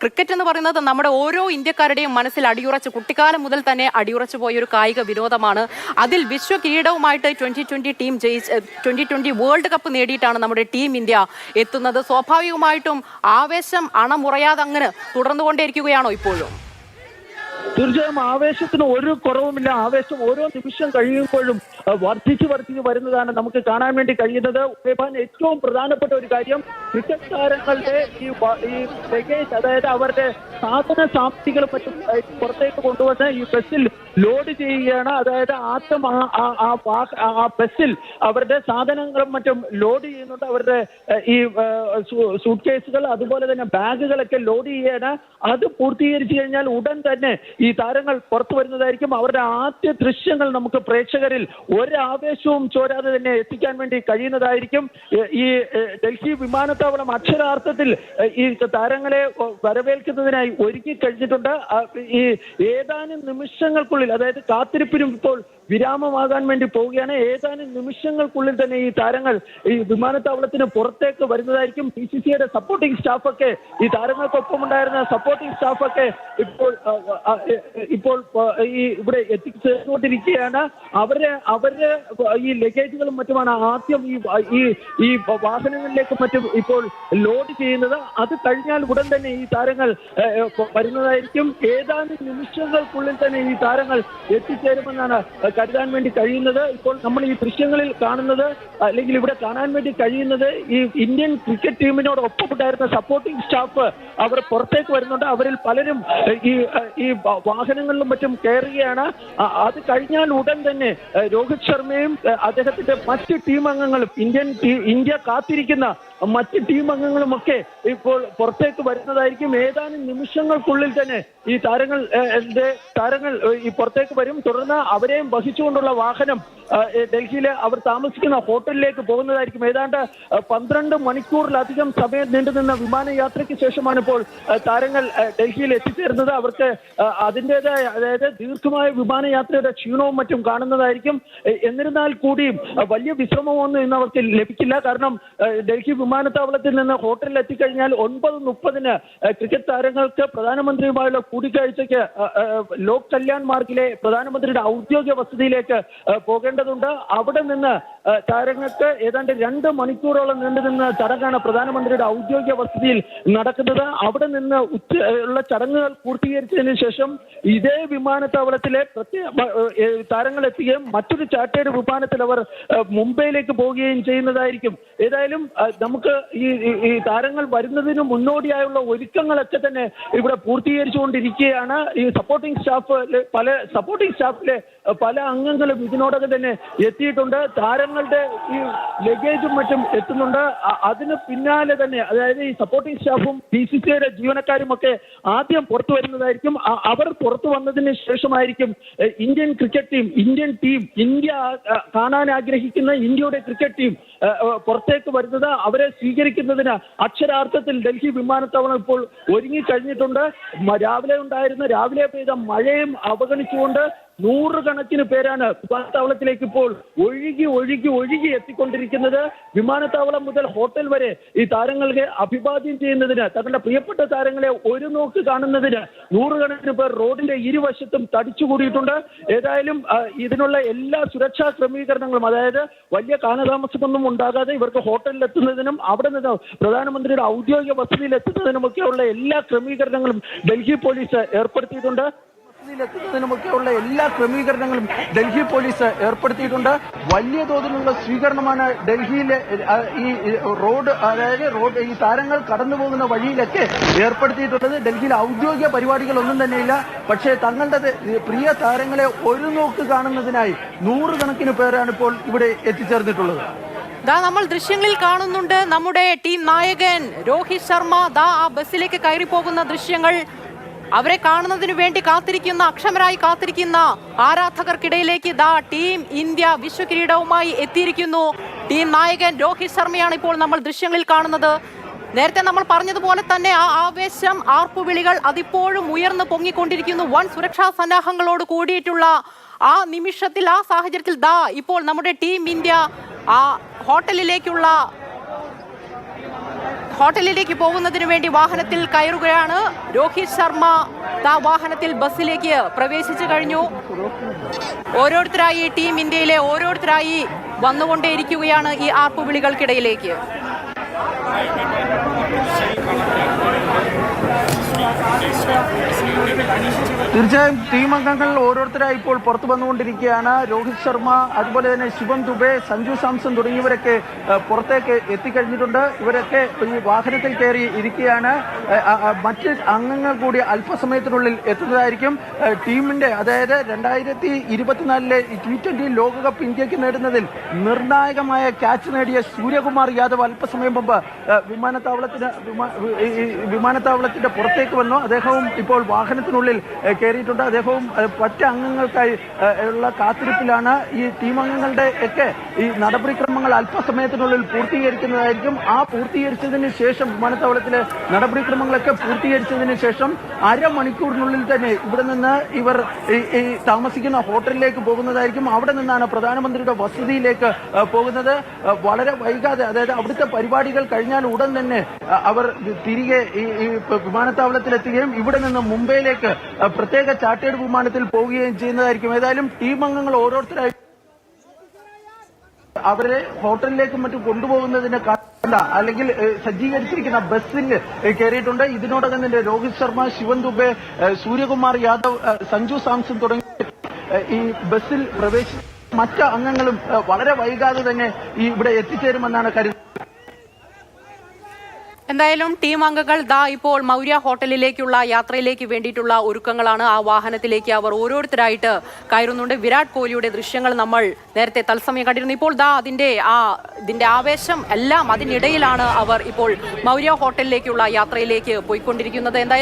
Cricket എന്ന് പറയുന്നത് നമ്മുടെ ഓരോ ഇന്ത്യക്കാരുടെയും മനസ്സിൽ അടിയുറച്ച് കുട്ടിക്കാലം മുതൽ തന്നെ അടിയുറച്ചു പോയ ഒരു കായിക വിനോദമാണ്. അതിൽ വിശ്വ കിരീടവുമായിട്ട് ട്വന്റി ട്വന്റി ടീം ജയിച്ച് ട്വന്റി ട്വന്റി വേൾഡ് കപ്പ് നേടിയിട്ടാണ് നമ്മുടെ ടീം ഇന്ത്യ എത്തുന്നത്. സ്വാഭാവികമായിട്ടും ആവേശം അണമുറയാതെ അങ്ങനെ തുടർന്നുകൊണ്ടേയിരിക്കുകയാണോ ഇപ്പോഴും? തീർച്ചയായും ആവേശത്തിന് ഒരു കുറവുമില്ല. ആവേശം ഓരോ നിമിഷം കഴിയുമ്പോഴും വർദ്ധിച്ചു വർദ്ധിച്ചു വരുന്നതാണ് നമുക്ക് കാണാൻ വേണ്ടി കഴിയുന്നത്. ഉദയഭാൻ ഏറ്റവും പ്രധാനപ്പെട്ട ഒരു കാര്യം ക്രിക്കറ്റ് താരങ്ങളുടെ ഈ ഈ അതായത് അവരുടെ സാധന സാമഗ്രികളും മറ്റും പുറത്തേക്ക് കൊണ്ടുവന്ന് ഈ ബസ്സിൽ ലോഡ് ചെയ്യുകയാണ്. അതായത് ആത്തം ആ ബസ്സിൽ അവരുടെ സാധനങ്ങളും മറ്റും ലോഡ് ചെയ്യുന്നുണ്ട്. അവരുടെ ഈ സൂട്ട് കേസുകൾ അതുപോലെ തന്നെ ബാഗുകളൊക്കെ ലോഡ് ചെയ്യാണ് അത് പൂർത്തീകരിച്ചു കഴിഞ്ഞാൽ ഉടൻ തന്നെ ഈ താരങ്ങൾ പുറത്തു വരുന്നതായിരിക്കും. അവരുടെ ആദ്യ ദൃശ്യങ്ങൾ നമുക്ക് പ്രേക്ഷകരിൽ ഒരാവേശവും ചോരാതെ തന്നെ എത്തിക്കാൻ വേണ്ടി കഴിയുന്നതായിരിക്കും. ഈ ഡൽഹി വിമാനത്താവളം അക്ഷരാർത്ഥത്തിൽ ഈ താരങ്ങളെ വരവേൽക്കുന്നതിനായി ഒരുക്കി കഴിഞ്ഞിട്ടുണ്ട്. ഈ ഏതാനും നിമിഷങ്ങൾക്കുള്ളിൽ അതായത് കാത്തിരിപ്പിനും ഇപ്പോൾ വിരാമമാകാൻ വേണ്ടി പോവുകയാണ്. ഏതാനും നിമിഷങ്ങൾക്കുള്ളിൽ തന്നെ ഈ താരങ്ങൾ ഈ വിമാനത്താവളത്തിന് പുറത്തേക്ക് വരുന്നതായിരിക്കും. പി സി സിയുടെ സപ്പോർട്ടിംഗ് സ്റ്റാഫൊക്കെ ഈ താരങ്ങൾക്കൊപ്പം ഉണ്ടായിരുന്ന സപ്പോർട്ടിംഗ് സ്റ്റാഫൊക്കെ ഇപ്പോൾ ഇപ്പോൾ ഈ ഇവിടെ എത്തിച്ചേർന്നുകൊണ്ടിരിക്കുകയാണ്. അവരെ അവരുടെ ഈ ലഗേജുകളും മറ്റുമാണ് ആദ്യം ഈ ഈ വാഹനങ്ങളിലേക്ക് മറ്റും ഇപ്പോൾ ലോഡ് ചെയ്യുന്നത്. അത് കഴിഞ്ഞാൽ ഉടൻ തന്നെ ഈ താരങ്ങൾ വരുന്നതായിരിക്കും. ഏതാനും നിമിഷങ്ങൾക്കുള്ളിൽ തന്നെ ഈ താരങ്ങൾ എത്തിച്ചേരുമെന്നാണ് കരുതാൻ വേണ്ടി കഴിയുന്നത്. ഇപ്പോൾ നമ്മൾ ഈ ദൃശ്യങ്ങളിൽ കാണുന്നത് അല്ലെങ്കിൽ ഇവിടെ കാണാൻ വേണ്ടി കഴിയുന്നത് ഈ ഇന്ത്യൻ ക്രിക്കറ്റ് ടീമിനോട് ഒപ്പമുണ്ടായിരുന്ന സപ്പോർട്ടിംഗ് സ്റ്റാഫ് അവർ പുറത്തേക്ക് വരുന്നുണ്ട്. അവരിൽ പലരും ഈ ഈ വാഹനങ്ങളിലും മറ്റും കയറുകയാണ്. അത് കഴിഞ്ഞാൽ ഉടൻ തന്നെ രോഹിത് ശർമ്മയും അദ്ദേഹത്തിന്റെ മറ്റ് ടീം അംഗങ്ങളും ഇന്ത്യൻ ഇന്ത്യ കാത്തിരിക്കുന്ന മറ്റ് ടീം അംഗങ്ങളും ഒക്കെ ഇപ്പോൾ പുറത്തേക്ക് വരുന്നതായിരിക്കും. ഏതാനും നിമിഷങ്ങൾക്കുള്ളിൽ തന്നെ ഈ താരങ്ങൾ താരങ്ങൾ ഇപ്പോൾ പുറത്തേക്ക് വരും. തുടർന്ന് അവരെയും വഹിച്ചുകൊണ്ടുള്ള വാഹനം ഡൽഹിയിലെ അവർ താമസിക്കുന്ന ഹോട്ടലിലേക്ക് പോകുന്നതായിരിക്കും. ഏതാണ്ട് പന്ത്രണ്ട് മണിക്കൂറിലധികം സമയം നീണ്ടുനിന്ന വിമാനയാത്രയ്ക്ക് ശേഷമാണ് ഇപ്പോൾ താരങ്ങൾ ഡൽഹിയിൽ എത്തിച്ചേരുന്നത്. അവർക്ക് അതിന്റെതായ അതായത് ദീർഘമായ വിമാനയാത്രയുടെ ക്ഷീണവും മറ്റും കാണുന്നതായിരിക്കും. എന്നിരുന്നാൽ കൂടിയും വലിയ വിശ്രമമൊന്നും ഇന്ന് അവർക്ക് ലഭിക്കില്ല. കാരണം ഡൽഹി വിമാനത്താവളത്തിൽ നിന്ന് ഹോട്ടലിൽ എത്തിക്കഴിഞ്ഞാൽ ഒൻപത് മുപ്പതിന് ക്രിക്കറ്റ് താരങ്ങൾക്ക് പ്രധാനമന്ത്രിയുമായുള്ള കൂടിക്കാഴ്ചയ്ക്ക് ലോക് കല്യാൺ മാർഗിലെ പ്രധാനമന്ത്രിയുടെ ഔദ്യോഗിക വസതിയിലേക്ക് ആ, പോകേണ്ടതുണ്ട് അവിടെ നിന്ന് താരങ്ങൾക്ക് ഏതാണ്ട് രണ്ട് മണിക്കൂറോളം നീണ്ടു നിന്ന ചടങ്ങാണ് പ്രധാനമന്ത്രിയുടെ ഔദ്യോഗിക വസതിയിൽ നടക്കുന്നത്. അവിടെ നിന്ന് ഉച്ച ഉള്ള ചടങ്ങുകൾ പൂർത്തീകരിച്ചതിന് ശേഷം ഇതേ വിമാനത്താവളത്തിലെ പ്രത്യേക താരങ്ങൾ എത്തുകയും മറ്റൊരു ചാർട്ടേഡ് വിമാനത്തിൽ അവർ മുംബൈയിലേക്ക് പോവുകയും ചെയ്യുന്നതായിരിക്കും. ഏതായാലും നമുക്ക് ഈ ഈ- താരങ്ങൾ വരുന്നതിന് മുന്നോടിയായുള്ള ഒരുക്കങ്ങളൊക്കെ തന്നെ ഇവിടെ പൂർത്തീകരിച്ചുകൊണ്ടിരിക്കുകയാണ്. ഈ സപ്പോർട്ടിംഗ് സ്റ്റാഫ് പല സപ്പോർട്ടിംഗ് സ്റ്റാഫിലെ പല അംഗങ്ങളും ഇതിനോടകം തന്നെ എത്തിയിട്ടുണ്ട്. താരങ്ങളുടെ ഈ ലഗേജും മറ്റും എത്തുന്നുണ്ട്. അതിന് പിന്നാലെ തന്നെ അതായത് ഈ സപ്പോർട്ടിംഗ് സ്റ്റാഫും ബി സി സിയുടെ ജീവനക്കാരും ഒക്കെ ആദ്യം പുറത്തു വരുന്നതായിരിക്കും. അവർ പുറത്തു വന്നതിന് ശേഷമായിരിക്കും Indian cricket team Indian team India കാണാൻ ആഗ്രഹിക്കുന്ന ഇന്ത്യയുടെ ക്രിക്കറ്റ് ടീം പുറത്തേക്ക് വരുന്നത്. അവരെ സ്വീകരിക്കുന്നതിന് അക്ഷരാർത്ഥത്തിൽ ഡൽഹി വിമാനത്താവളം ഇപ്പോൾ ഒരുങ്ങിക്കഴിഞ്ഞിട്ടുണ്ട്. കഴിഞ്ഞിട്ടുണ്ട് രാവിലെ ഉണ്ടായിരുന്ന രാവിലെ പെയ്ത മഴയും അവഗണിച്ചുകൊണ്ട് നൂറുകണക്കിന് പേരാണ് വിമാനത്താവളത്തിലേക്ക് ഇപ്പോൾ ഒഴുകി ഒഴുകി ഒഴുകി എത്തിക്കൊണ്ടിരിക്കുന്നത്. വിമാനത്താവളം മുതൽ ഹോട്ടൽ വരെ ഈ താരങ്ങൾക്ക് അഭിവാദ്യം ചെയ്യുന്നതിന് തങ്ങളുടെ പ്രിയപ്പെട്ട താരങ്ങളെ ഒരു നോക്ക് കാണുന്നതിന് നൂറുകണക്കിന് പേർ റോഡിന്റെ ഇരുവശത്തും തടിച്ചുകൂടിയിട്ടുണ്ട് ഏതായാലും ഇതിനുള്ള എല്ലാ സുരക്ഷാ ക്രമീകരണങ്ങളും അതായത് വലിയ കാലതാമസമൊന്നും ഉണ്ടാകാതെ ഇവർക്ക് ഹോട്ടലിൽ എത്തുന്നതിനും അവിടെ നിന്ന് പ്രധാനമന്ത്രിയുടെ ഔദ്യോഗിക വസതിയിൽ എത്തുന്നതിനുമൊക്കെയുള്ള എല്ലാ ക്രമീകരണങ്ങളും ഡൽഹി പോലീസ് ഏർപ്പെടുത്തിയിട്ടുണ്ട്. എത്തുന്നതിനുമൊക്കെയുള്ള എല്ലാ ക്രമീകരണങ്ങളും ഡൽഹി പോലീസ് ഏർപ്പെടുത്തിയിട്ടുണ്ട്. വലിയ തോതിലുള്ള സ്വീകരണമാണ് ഡൽഹിയിലെ ഈ റോഡ് അതായത് റോഡ് ഈ താരങ്ങൾ കടന്നു പോകുന്ന വഴിയിലൊക്കെ ഏർപ്പെടുത്തിയിട്ടുള്ളത്. ഡൽഹിയിലെ ഔദ്യോഗിക പരിപാടികളൊന്നും തന്നെയില്ല. പക്ഷേ തങ്ങളുടെ പ്രിയ താരങ്ങളെ ഒരു നോക്ക് കാണുന്നതിനായി നൂറുകണക്കിന് പേരാണ് ഇപ്പോൾ ഇവിടെ എത്തിച്ചേർന്നിട്ടുള്ളത്. ദാ നമ്മൾ ദൃശ്യങ്ങളിൽ കാണുന്നുണ്ട് നമ്മുടെ ടീം നായകൻ രോഹിത് ശർമ്മ. ദാ ആ ബസ്സിലേക്ക് കയറി പോകുന്ന ദൃശ്യങ്ങൾ അവരെ കാണുന്നതിനു വേണ്ടി കാത്തിരിക്കുന്ന അക്ഷമരായി കാത്തിരിക്കുന്ന ആരാധകർക്കിടയിലേക്ക് ദാ ടീം ഇന്ത്യ വിശ്വകിരീടവുമായി എത്തിയിരിക്കുന്നു. ടീം നായകൻ രോഹിത് ശർമ്മയാണ് ഇപ്പോൾ നമ്മൾ ദൃശ്യങ്ങളിൽ കാണുന്നത്. നേരത്തെ നമ്മൾ പറഞ്ഞതുപോലെ തന്നെ ആ ആവേശം ആർപ്പുവിളികൾ അതിപ്പോഴും ഉയർന്നു പൊങ്ങിക്കൊണ്ടിരിക്കുന്നു. വൺ സുരക്ഷാ സന്നാഹങ്ങളോട് കൂടിയിട്ടുള്ള ആ നിമിഷത്തിൽ ആ സാഹചര്യത്തിൽ ദാ ഇപ്പോൾ നമ്മുടെ ടീം ഇന്ത്യ ആ ഹോട്ടലിലേക്കുള്ള ഹോട്ടലിലേക്ക് പോകുന്നതിന് വേണ്ടി വാഹനത്തിൽ കയറുകയാണ്. രോഹിത് ശർമ്മ ദാ വാഹനത്തിൽ ബസ്സിലേക്ക് പ്രവേശിച്ചു കഴിഞ്ഞു. ഓരോരുത്തരായി ടീം ഇന്ത്യയിലെ ഓരോരുത്തരായി വന്നുകൊണ്ടേയിരിക്കുകയാണ് ഈ ആർപ്പുവിളികൾക്കിടയിലേക്ക് തീർച്ചയായും ടീം അംഗങ്ങൾ ഓരോരുത്തരായി ഇപ്പോൾ പുറത്തു വന്നുകൊണ്ടിരിക്കുകയാണ്. രോഹിത് ശർമ്മ അതുപോലെ തന്നെ ശിവം ദുബെ സഞ്ജു സാംസൺ തുടങ്ങിയവരൊക്കെ പുറത്തേക്ക് എത്തിക്കഴിഞ്ഞിട്ടുണ്ട്. ഇവരൊക്കെ ഈ വാഹനത്തിൽ കയറി ഇരിക്കുകയാണ്. മറ്റ് അംഗങ്ങൾ കൂടി അല്പസമയത്തിനുള്ളിൽ എത്തുന്നതായിരിക്കും. ടീമിന്റെ അതായത് രണ്ടായിരത്തി ഇരുപത്തിനാലിലെ ടി ട്വന്റി ലോകകപ്പ് ഇന്ത്യയ്ക്ക് നേടുന്നതിൽ നിർണായകമായ ക്യാച്ച് നേടിയ സൂര്യകുമാർ യാദവ് അല്പസമയം മുമ്പ് വിമാനത്താവളത്തിന് വിമാനത്താവളത്തിന്റെ പുറത്തേക്ക് വന്നു. അദ്ദേഹവും ഇപ്പോൾ വാഹനത്തിനുള്ളിൽ ഏഹ്, കയറിയിട്ടുണ്ട് അദ്ദേഹവും മറ്റ് അംഗങ്ങൾക്കായി ഉള്ള കാത്തിരിപ്പിലാണ് ഈ ടീം അംഗങ്ങളുടെ ഒക്കെ ഈ നടപടിക്രമങ്ങൾ അല്പസമയത്തിനുള്ളിൽ പൂർത്തീകരിക്കുന്നതായിരിക്കും. ആ പൂർത്തീകരിച്ചതിന് ശേഷം വിമാനത്താവളത്തിലെ നടപടിക്രമങ്ങളൊക്കെ പൂർത്തീകരിച്ചതിന് ശേഷം അരമണിക്കൂറിനുള്ളിൽ തന്നെ ഇവിടെ നിന്ന് ഇവർ ഈ- താമസിക്കുന്ന ഹോട്ടലിലേക്ക് പോകുന്നതായിരിക്കും. അവിടെ നിന്നാണ് പ്രധാനമന്ത്രിയുടെ വസതിയിലേക്ക് പോകുന്നത്. വളരെ വൈകാതെ അതായത് അവിടുത്തെ പരിപാടികൾ കഴിഞ്ഞാൽ ഉടൻ തന്നെ അവർ തിരികെ ഈ വിമാനത്താവളത്തിലെത്തുകയും ഇവിടെ നിന്ന് മുംബൈയിലേക്ക് ഏഹ്, പ്രത്യേക ചാർട്ടേഡ് വിമാനത്തിൽ പോവുകയും ചെയ്യുന്നതായിരിക്കും. ഏതായാലും ടീം അംഗങ്ങൾ ഓരോരുത്തരായി അവരെ ഹോട്ടലിലേക്കും മറ്റും കൊണ്ടുപോകുന്നതിന് കണ്ട അല്ലെങ്കിൽ സജ്ജീകരിച്ചിരിക്കുന്ന ബസ്സിൽ കയറിയിട്ടുണ്ട്. ഇതിനോടകം തന്നെ രോഹിത് ശർമ്മ ശിവൻ ദുബെ സൂര്യകുമാർ യാദവ് സഞ്ജു സാംസൺ തുടങ്ങി ഈ ബസ്സിൽ പ്രവേശിച്ച മറ്റ് അംഗങ്ങളും വളരെ വൈകാതെ തന്നെ ഈ ഇവിടെ എത്തിച്ചേരുമെന്നാണ് കരുതുന്നത്. എന്തായാലും ടീം അംഗങ്ങൾ ദാ ഇപ്പോൾ മൗര്യ ഹോട്ടലിലേക്കുള്ള യാത്രയിലേക്ക് വേണ്ടിയിട്ടുള്ള ഒരുക്കങ്ങളാണ്. ആ വാഹനത്തിലേക്ക് അവർ ഓരോരുത്തരായിട്ട് കയറുന്നുണ്ട്. വിരാട് കോഹ്ലിയുടെ ദൃശ്യങ്ങൾ നമ്മൾ നേരത്തെ തത്സമയം കണ്ടിരുന്നു. ഇപ്പോൾ ദാ അതിന്റെ ആ ഇതിന്റെ ആവേശം എല്ലാം അതിനിടയിലാണ് അവർ ഇപ്പോൾ മൗര്യ ഹോട്ടലിലേക്കുള്ള യാത്രയിലേക്ക് പോയിക്കൊണ്ടിരിക്കുന്നത്. എന്തായാലും